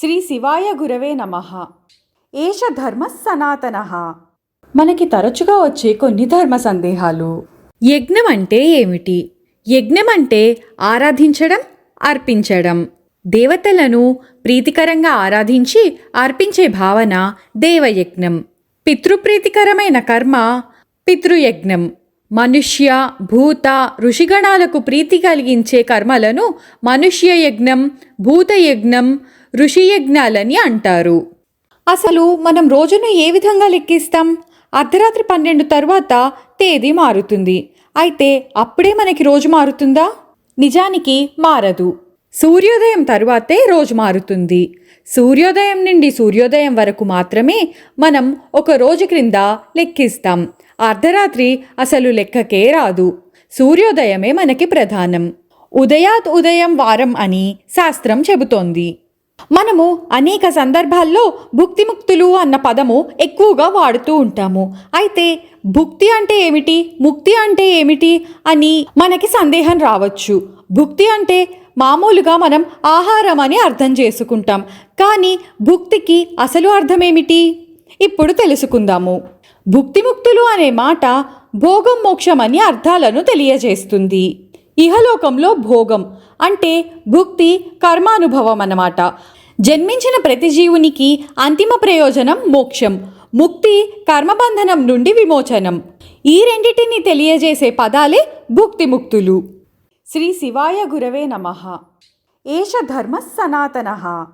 శ్రీ శివాయ గురవే నమ. ఏష ధర్మ సనాతన. మనకి తరచుగా వచ్చే కొన్ని ధర్మ సందేహాలు. యజ్ఞం అంటే ఏమిటి? యజ్ఞం అంటే ఆరాధించడం అర్పించడం. దేవతలను ప్రీతికరంగా ఆరాధించి అర్పించే భావన దేవయజ్ఞం. పితృప్రీతికరమైన కర్మ పితృయజ్ఞం. మనుష్య భూత ఋషిగణాలకు ప్రీతి కలిగించే కర్మలను మనుష్య యజ్ఞం భూతయజ్ఞం ఋషియజ్ఞాలని అంటారు. అసలు మనం రోజును ఏ విధంగా లెక్కిస్తాం? అర్ధరాత్రి పన్నెండు తర్వాత తేదీ మారుతుంది. అయితే అప్పుడే మనకి రోజు మారుతుందా? నిజానికి మారదు. సూర్యోదయం తర్వాతే రోజు మారుతుంది. సూర్యోదయం నుండి సూర్యోదయం వరకు మాత్రమే మనం ఒక రోజు క్రింద లెక్కిస్తాం. అర్ధరాత్రి అసలు లెక్కకే రాదు. సూర్యోదయమే మనకి ప్రధానం. ఉదయాత్ ఉదయం వారం అని శాస్త్రం చెబుతోంది. మనము అనేక సందర్భాల్లో భుక్తిముక్తులు అన్న పదము ఎక్కువగా వాడుతూ ఉంటాము. అయితే భుక్తి అంటే ఏమిటి? ముక్తి అంటే ఏమిటి? అని మనకి సందేహం రావచ్చు. భుక్తి అంటే మామూలుగా మనం ఆహారం అని అర్థం చేసుకుంటాం. కానీ భుక్తికి అసలు అర్థమేమిటి? ఇప్పుడు తెలుసుకుందాము. భుక్తిముక్తులు అనే మాట భోగం మోక్షం అని అర్థాలను తెలియజేస్తుంది. ఇహలోకంలో భోగం అంటే భుక్తి కర్మానుభవం అన్నమాట జన్మించిన ప్రతి జీవునికి అంతిమ ప్రయోజనం మోక్షం ముక్తి కర్మబంధనం నుండి విమోచనం. ఈ రెండిటిని తెలియజేసే పదాలే భుక్తిముక్తులు. శ్రీ శివాయ గురవే నమ. ఏష ధర్మ సనాతన.